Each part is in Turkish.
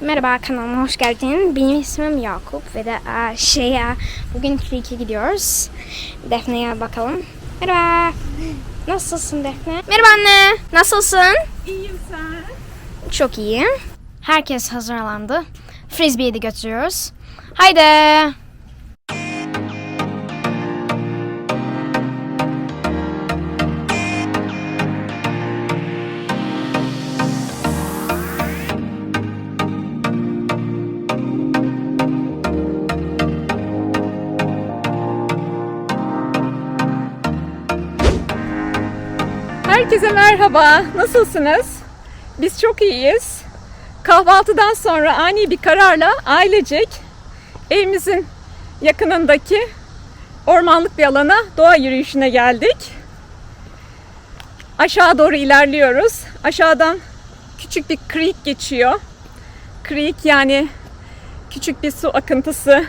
Merhaba kanalıma hoş geldin. Benim ismim Yakup ve de şey e, bugün Creek'e gidiyoruz. Defne'ye bakalım. Merhaba. Nasılsın Defne? Merhaba anne. Nasılsın? İyiyim sen. Çok iyi. Herkes hazırlandı. Frisbee'yi de götürüyoruz. Haydi. Herkese merhaba. Nasılsınız? Biz çok iyiyiz. Kahvaltıdan sonra ani bir kararla ailecek evimizin yakınındaki ormanlık bir alana doğa yürüyüşüne geldik. Aşağı doğru ilerliyoruz. Aşağıdan küçük bir creek geçiyor. Creek yani küçük bir su akıntısı,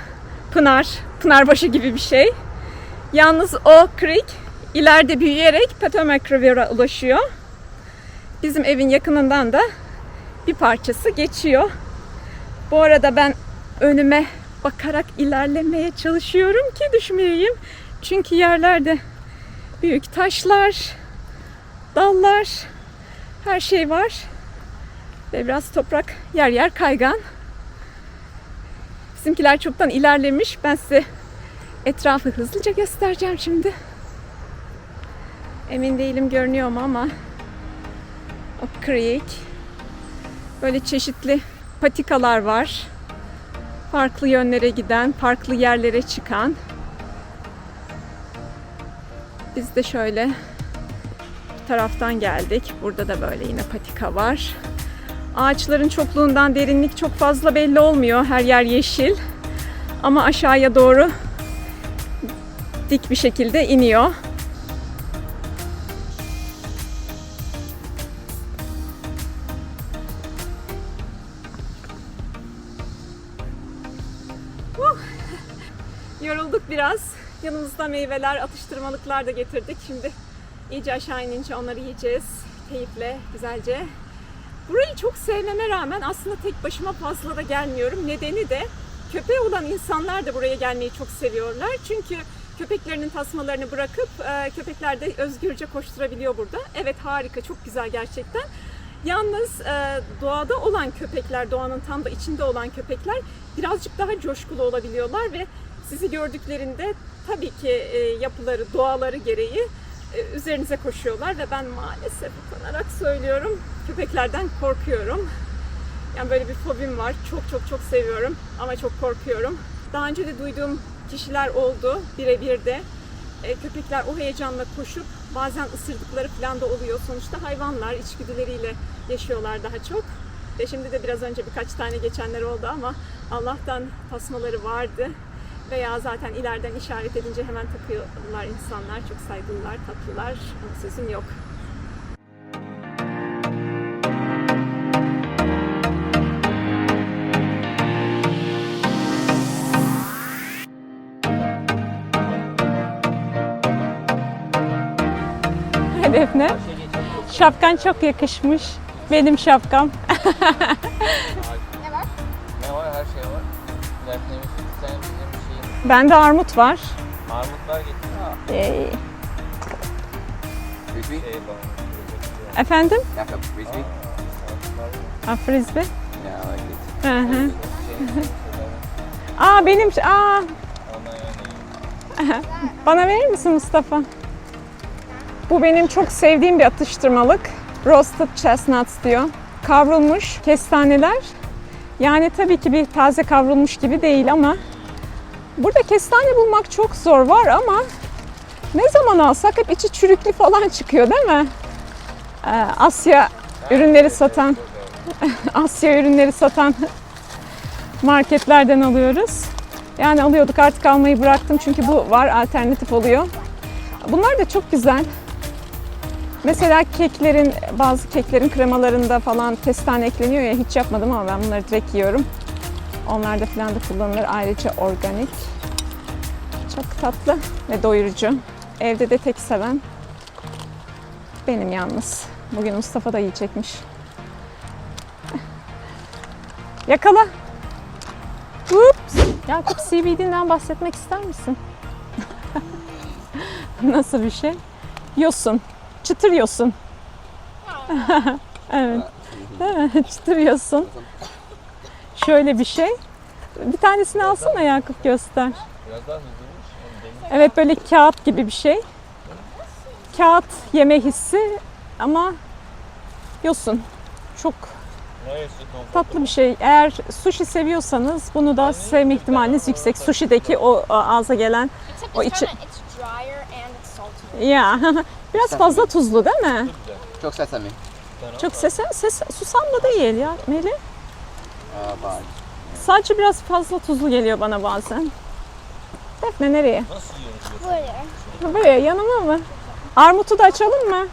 pınar, pınarbaşı gibi bir şey. Yalnız o creek ileride büyüyerek Potomac River'a ulaşıyor. Bizim evin yakınından da bir parçası geçiyor. Bu arada ben önüme bakarak ilerlemeye çalışıyorum ki düşmeyeyim. Çünkü yerlerde büyük taşlar, dallar, her şey var. Ve biraz toprak yer yer kaygan. Bizimkiler çoktan ilerlemiş. Ben size etrafı hızlıca göstereceğim şimdi. Emin değilim görünüyor mu ama o creek böyle çeşitli patikalar var. Farklı yönlere giden, farklı yerlere çıkan. Biz de şöyle bu taraftan geldik. Burada da böyle yine patika var. Ağaçların çokluğundan derinlik çok fazla belli olmuyor. Her yer yeşil. Ama aşağıya doğru dik bir şekilde iniyor. Yanımızda meyveler, atıştırmalıklar da getirdik. Şimdi iyice aşağı inince onları yiyeceğiz. Keyifle, güzelce. Burayı çok sevmeme rağmen aslında tek başıma fazla da gelmiyorum. Nedeni de köpeği olan insanlar da buraya gelmeyi çok seviyorlar. Çünkü köpeklerinin tasmalarını bırakıp e, köpekler de özgürce koşturabiliyor burada. Evet harika, çok güzel gerçekten. Yalnız e, doğada olan köpekler, doğanın tam da içinde olan köpekler birazcık daha coşkulu olabiliyorlar ve sizi gördüklerinde tabii ki e, yapıları, doğaları gereği e, üzerinize koşuyorlar ve ben maalesef utanarak söylüyorum köpeklerden korkuyorum. Yani böyle bir fobim var. Çok çok çok seviyorum ama çok korkuyorum. Daha önce de duyduğum kişiler oldu birebir de. E, köpekler o heyecanla koşup bazen ısırdıkları falan da oluyor. Sonuçta hayvanlar içgüdüleriyle yaşıyorlar daha çok. Ve şimdi de biraz önce birkaç tane geçenler oldu ama Allah'tan tasmaları vardı. Veya zaten ileriden işaret edince hemen takıyorlar insanlar. Çok saygılılar, tatlılar. Ama sözüm yok. Defne, şapkan çok yakışmış. Benim şapkam. Ne var? Her şey var. Defne'nin sen bizim Bende armut var. armutlar getir. Ee, Frisbee? Efendim? Jakob, frisbee? Ha, frisbee. Yeah, I like it. Hı hı. Şeyin Aa benim, aa bana verir misin Mustafa? Bu benim çok sevdiğim bir atıştırmalık. Roasted chestnuts diyor. Kavrulmuş kestaneler. Yani tabii ki bir taze kavrulmuş gibi değil ama burada kestane bulmak çok zor var ama ne zaman alsak hep içi çürüklü falan çıkıyor değil mi? Ee, Asya ürünleri satan Asya ürünleri satan marketlerden alıyoruz. Yani alıyorduk artık almayı bıraktım çünkü bu var alternatif oluyor. Bunlar da çok güzel. Mesela keklerin, bazı keklerin kremalarında falan kestane ekleniyor ya hiç yapmadım ama ben bunları direkt yiyorum. Onlarda falan da kullanılır. Ayrıca organik. Çok tatlı ve doyurucu. Evde de tek seven benim yalnız. Bugün Mustafa da yiyecekmiş. Yakala. Ups. Yakup CBD'den bahsetmek ister misin? Nasıl bir şey? Yosun. Çıtır yosun. evet. Değil mi? Çıtır yosun. Şöyle bir şey. Bir tanesini alsana Yakup göster. Biraz daha hızlıymış. Hem deniz Evet böyle kağıt gibi bir şey. Kağıt yeme hissi ama yosun. Çok tatlı bir şey. Eğer sushi seviyorsanız bunu da sevme ihtimaliniz yüksek. Sushi'deki o ağza gelen O içi- ya biraz fazla tuzlu değil mi? Çok güzel. Çok sese, ses susamlı değil ya Melih. Bye. Sadece biraz fazla tuzlu geliyor bana bazen. Defne nereye? Nasıl? Böyle. Buraya yanıma mı? Armutu da açalım mı?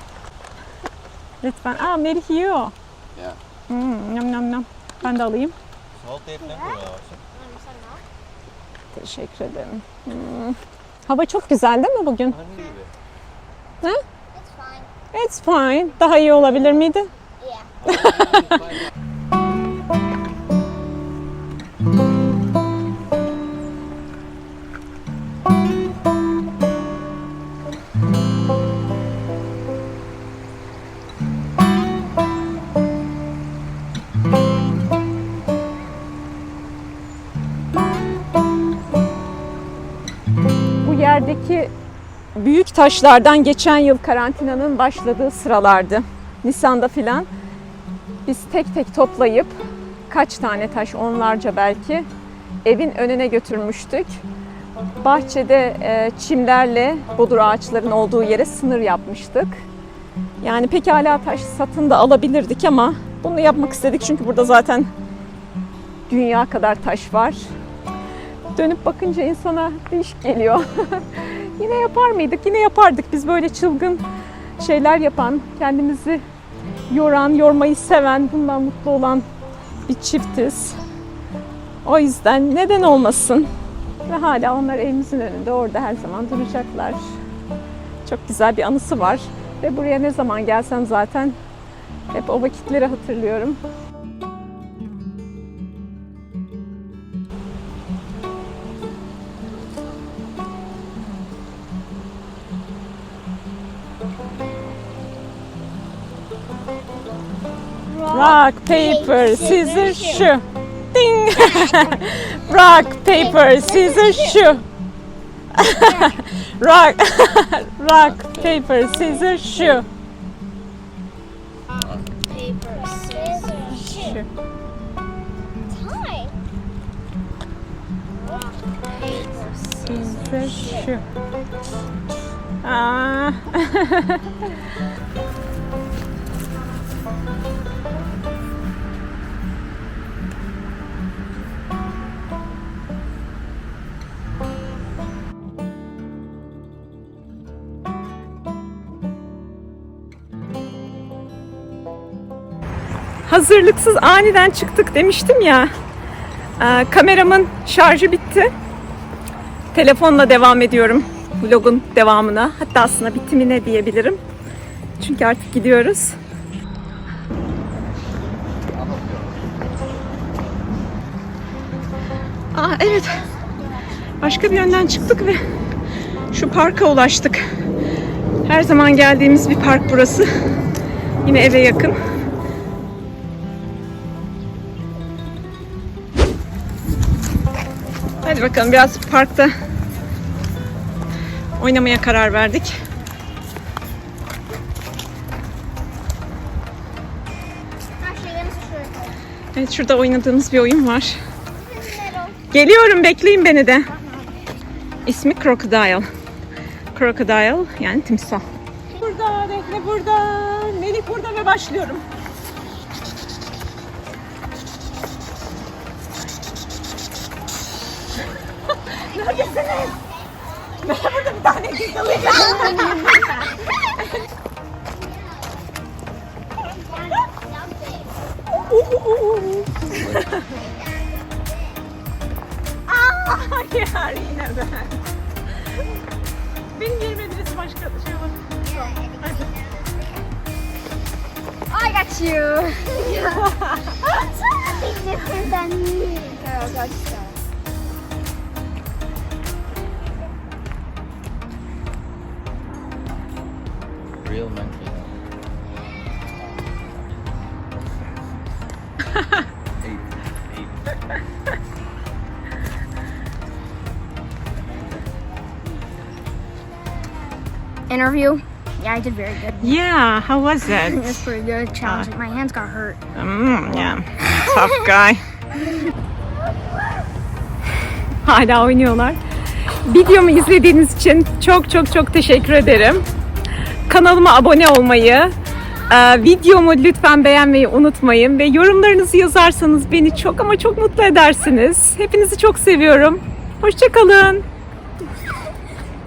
Lütfen. Aa Melih yiyor. Yeah. Hmm, nam nam nam. Ben de alayım. Salataya falan koyuyorlar. Teşekkür ederim. Hmm. Hava çok güzel değil mi bugün? Hani gibi. It's fine. It's fine. Daha iyi olabilir miydi? Yeah. Bu yerdeki büyük taşlardan geçen yıl karantinanın başladığı sıralardı. Nisan'da filan. Biz tek tek toplayıp kaç tane taş, onlarca belki evin önüne götürmüştük. Bahçede e, çimlerle bodur ağaçların olduğu yere sınır yapmıştık. Yani pekala taş satın da alabilirdik ama bunu yapmak istedik çünkü burada zaten dünya kadar taş var. Dönüp bakınca insana değişik geliyor. Yine yapar mıydık? Yine yapardık. Biz böyle çılgın şeyler yapan, kendimizi yoran, yormayı seven, bundan mutlu olan bir çiftiz. O yüzden neden olmasın? Ve hala onlar evimizin önünde orada her zaman duracaklar. Çok güzel bir anısı var. Ve buraya ne zaman gelsem zaten hep o vakitleri hatırlıyorum. Rock, paper, scissors, shoe. Ding! Rock, paper, scissors, shoe. Rock, rock, paper, scissors, shoe. Paper, scissors, shoot. Time. Rock, paper, Scissors, shoe. Ah. Hazırlıksız aniden çıktık demiştim ya. Ee, kameramın şarjı bitti. Telefonla devam ediyorum vlogun devamına. Hatta aslında bitimine diyebilirim. Çünkü artık gidiyoruz. Aa evet. Başka bir yönden çıktık ve şu parka ulaştık. Her zaman geldiğimiz bir park burası. Yine eve yakın. Hadi bakalım biraz parkta oynamaya karar verdik. Evet şurada oynadığımız bir oyun var. Geliyorum bekleyin beni de. İsmi Crocodile. Crocodile yani timsah. Burada, Defne burada. Melih burada ve başlıyorum. Neredesiniz? Ben burada bir tane gigalayacağım. Hayır yine ben. Benim yerime birisi başka şey var. I got you. Real Interview. Yeah, I did very good. Yeah, how was It it? was pretty good. Challenging. My hands got hurt. Mm, yeah. Tough guy. Hala oynuyorlar. Videomu izlediğiniz için çok çok çok teşekkür ederim. Kanalıma abone olmayı, e, videomu lütfen beğenmeyi unutmayın ve yorumlarınızı yazarsanız beni çok ama çok mutlu edersiniz. Hepinizi çok seviyorum. Hoşçakalın.